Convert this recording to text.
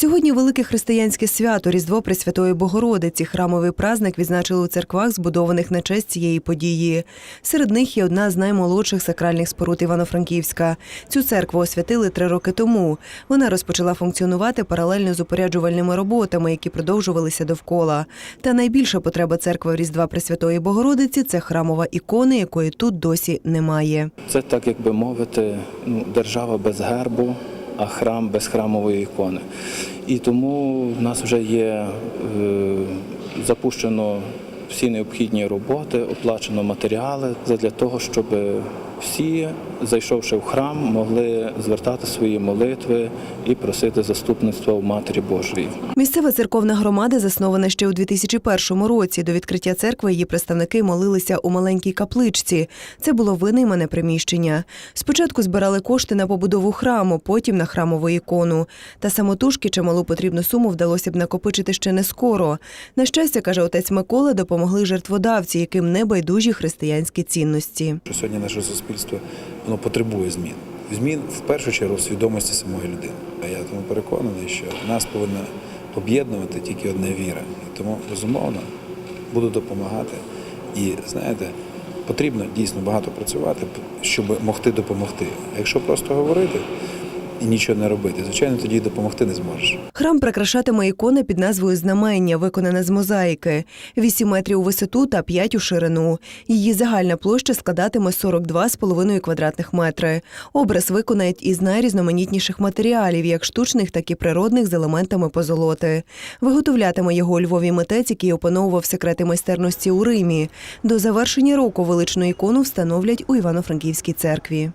Сьогодні велике християнське свято Різдво Пресвятої Богородиці. Храмовий праздник відзначили у церквах, збудованих на честь цієї події. Серед них є одна з наймолодших сакральних споруд Івано-Франківська. Цю церкву освятили три роки тому. Вона розпочала функціонувати паралельно з упоряджувальними роботами, які продовжувалися довкола. Та найбільша потреба церкви Різдва Пресвятої Богородиці це храмова ікона, якої тут досі немає. Це так, як би мовити, ну, держава без гербу, а храм без храмової ікони. І тому в нас вже є е, запущено всі необхідні роботи, оплачено матеріали для того, щоб всі, зайшовши в храм, могли звертати свої молитви і просити заступництва у Матері Божої. Місцева церковна громада заснована ще у 2001 році. До відкриття церкви її представники молилися у маленькій капличці. Це було винаймане приміщення. Спочатку збирали кошти на побудову храму, потім на храмову ікону. Та самотужки чималу потрібну суму вдалося б накопичити ще не скоро. На щастя, каже отець Микола, допомогли жертводавці, яким не байдужі християнські цінності. сьогодні наше суспільство воно потребує змін. Змін в першу чергу в свідомості самої людини. А я тому переконаний, що нас повинна об'єднувати тільки одна віра. І тому безумовно буду допомагати. І знаєте, потрібно дійсно багато працювати, щоб могти допомогти. А якщо просто говорити і нічого не робити, звичайно, тоді допомогти не зможеш. Храм прикрашатиме ікона під назвою Знамення, виконана з мозаїки. 8 метрів у висоту та 5 у ширину. Її загальна площа складатиме 42,5 квадратних метри. Образ виконають із найрізноманітніших матеріалів, як штучних, так і природних з елементами позолоти. Виготовлятиме його у Львові митець, який опановував секрети майстерності у Римі. До завершення року величну ікону встановлять у Івано-Франківській церкві.